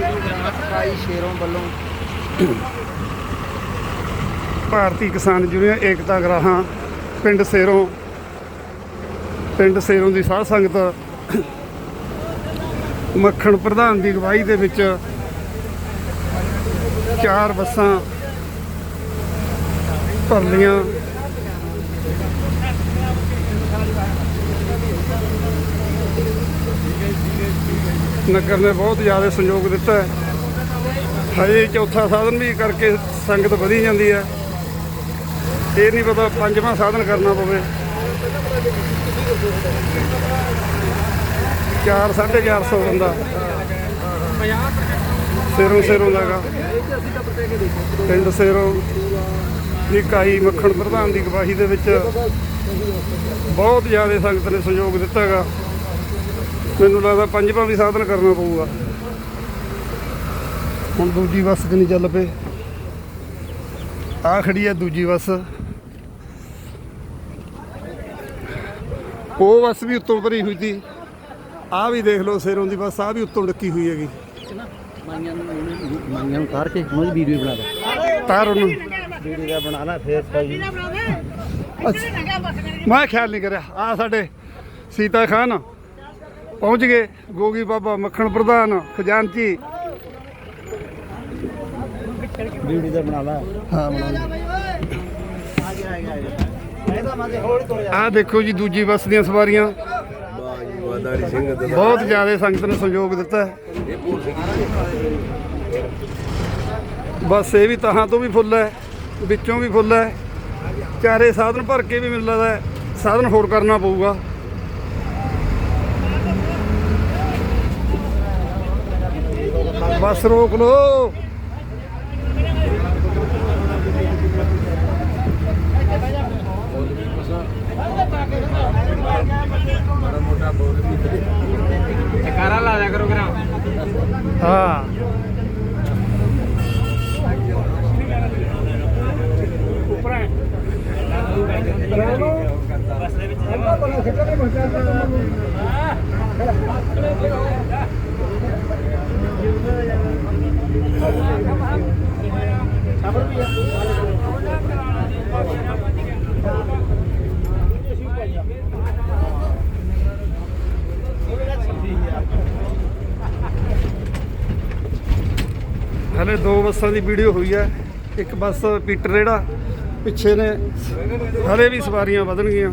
ਭਾਈ ਸ਼ੇਰੋਂ ਵੱਲੋਂ ਭਾਰਤੀ ਕਿਸਾਨ ਯੂਨੀਅਨ ਏਕਤਾ ਗਰਾਹਾਂ ਪਿੰਡ ਸੇਰੋਂ ਪਿੰਡ ਸੇਰੋਂ ਦੀ ਸਾਧ ਸੰਗਤ ਮੱਖਣ ਪ੍ਰਧਾਨ ਦੀ ਅਗਵਾਈ ਦੇ ਵਿੱਚ ਚਾਰ ਬੱਸਾਂ ਭਰ ਨਗਰ ਨੇ ਬਹੁਤ ਜ਼ਿਆਦਾ ਸਹਿਯੋਗ ਦਿੱਤਾ ਹੈ। ਹਜੇ ਚੌਥਾ ਸਾਧਨ ਵੀ ਕਰਕੇ ਸੰਗਤ ਵਧੀ ਜਾਂਦੀ ਹੈ। ਇਹ ਨਹੀਂ ਪਤਾ ਪੰਜਵਾਂ ਸਾਧਨ ਕਰਨਾ ਪਵੇ। 4 450 ਬੰਦਾ। ਸਿਰੋਂ ਸਿਰੋਂ ਲਗਾ ਪਿੰਡ ਸਿਰੋਂ। ਦੀ ਕਾਈ ਮੱਖਣ ਪ੍ਰਧਾਨ ਦੀ ਗਵਾਹੀ ਦੇ ਵਿੱਚ ਬਹੁਤ ਜ਼ਿਆਦਾ ਸੰਗਤ ਨੇ ਸਹਿਯੋਗ ਦਿੱਤਾ ਹੈਗਾ ਮੈਨੂੰ ਲੱਗਦਾ ਪੰਜਵਾਂ ਵੀ ਸਾਧਨ ਕਰਨਾ ਪਊਗਾ। ਹੁਣ ਦੂਜੀ ਬੱਸ ਕਿ ਨਹੀਂ ਚੱਲ ਪਏ ਆ ਖੜੀ ਹੈ ਦੂਜੀ ਬੱਸ। ਉਹ ਬੱਸ ਵੀ ਉੱਤੋਂ ਭਰੀ ਹੋਈ ਸੀ। ਆ ਵੀ ਦੇਖ ਲਓ ਸੇਰੋਂ ਦੀ ਬੱਸ ਆ ਵੀ ਉੱਤੋਂ ਡੱਕੀ ਹੋਈ ਹੈਗੀ। ਮਾਈਆਂ ਨੂੰ ਮਾਈਆਂ ਨੂੰ ਤਾਰ ਕੇ ਦੀ ਵੀਡੀਓ ਬਣਾ ਦੇ। ਤਾਰ ਉਹਨੂੰ। ਵੀਡੀਓ ਦਾ ਬਣਾ ਲੈ ਫੇਰ ਭਾਈ ਮੈਂ ਖਿਆਲ ਨਹੀਂ ਕਰਿਆ। ਆ ਸਾਡੇ ਸੀਤਾ ਖਾਨ ਪਹੁੰਚ ਗਏ। ਗੋਗੀ ਬਾਬਾ ਮੱਖਣ ਪ੍ਰਧਾਨ ਖਜ਼ਾਨਚੀ। ਵੀਡੀਓ ਦਾ ਬਣਾ ਲੈ। ਹਾਂ ਬਣਾ ਆ ਦੇਖੋ ਜੀ ਦੂਜੀ ਬੱਸ ਦੀਆਂ ਸਵਾਰੀਆਂ। ਬਹੁਤ ਜ਼ਿਆਦਾ ਸੰਗਤ ਨੇ ਸਹਿਯੋਗ ਦਿੱਤਾ। ਹੈ ਬਸ ਇਹ ਵੀ ਤਹਾਂ ਤੋਂ ਵੀ ਫੁੱਲ ਹੈ ਵਿੱਚੋਂ ਵੀ ਫੁੱਲ ਹੈ। ਚਾਰੇ ਸਾਧਨ ਭਰ ਕੇ ਵੀ ਮੈਨੂੰ ਲੱਗਦਾ ਹੈ। ਸਾਧਨ ਹੋਰ ਕਰਨਾ ਪਊਗਾ। ਬਸ ਰੋਕ ਲੋ ਕਾਰਾ ਲਾ ਦਿਆ ਕਰੋ ਕਰਾਂ ਹਾਂ। ਹਲੇ ਦੋ ਬੱਸਾਂ ਦੀ ਵੀਡੀਓ ਹੋਈ ਹੈ। ਇੱਕ ਬੱਸ ਪੀਟਰ ਜਿਹੜਾ ਪਿੱਛੇ ਨੇ। ਹਲੇ ਵੀ ਸਵਾਰੀਆਂ ਵਧਣਗੀਆਂ।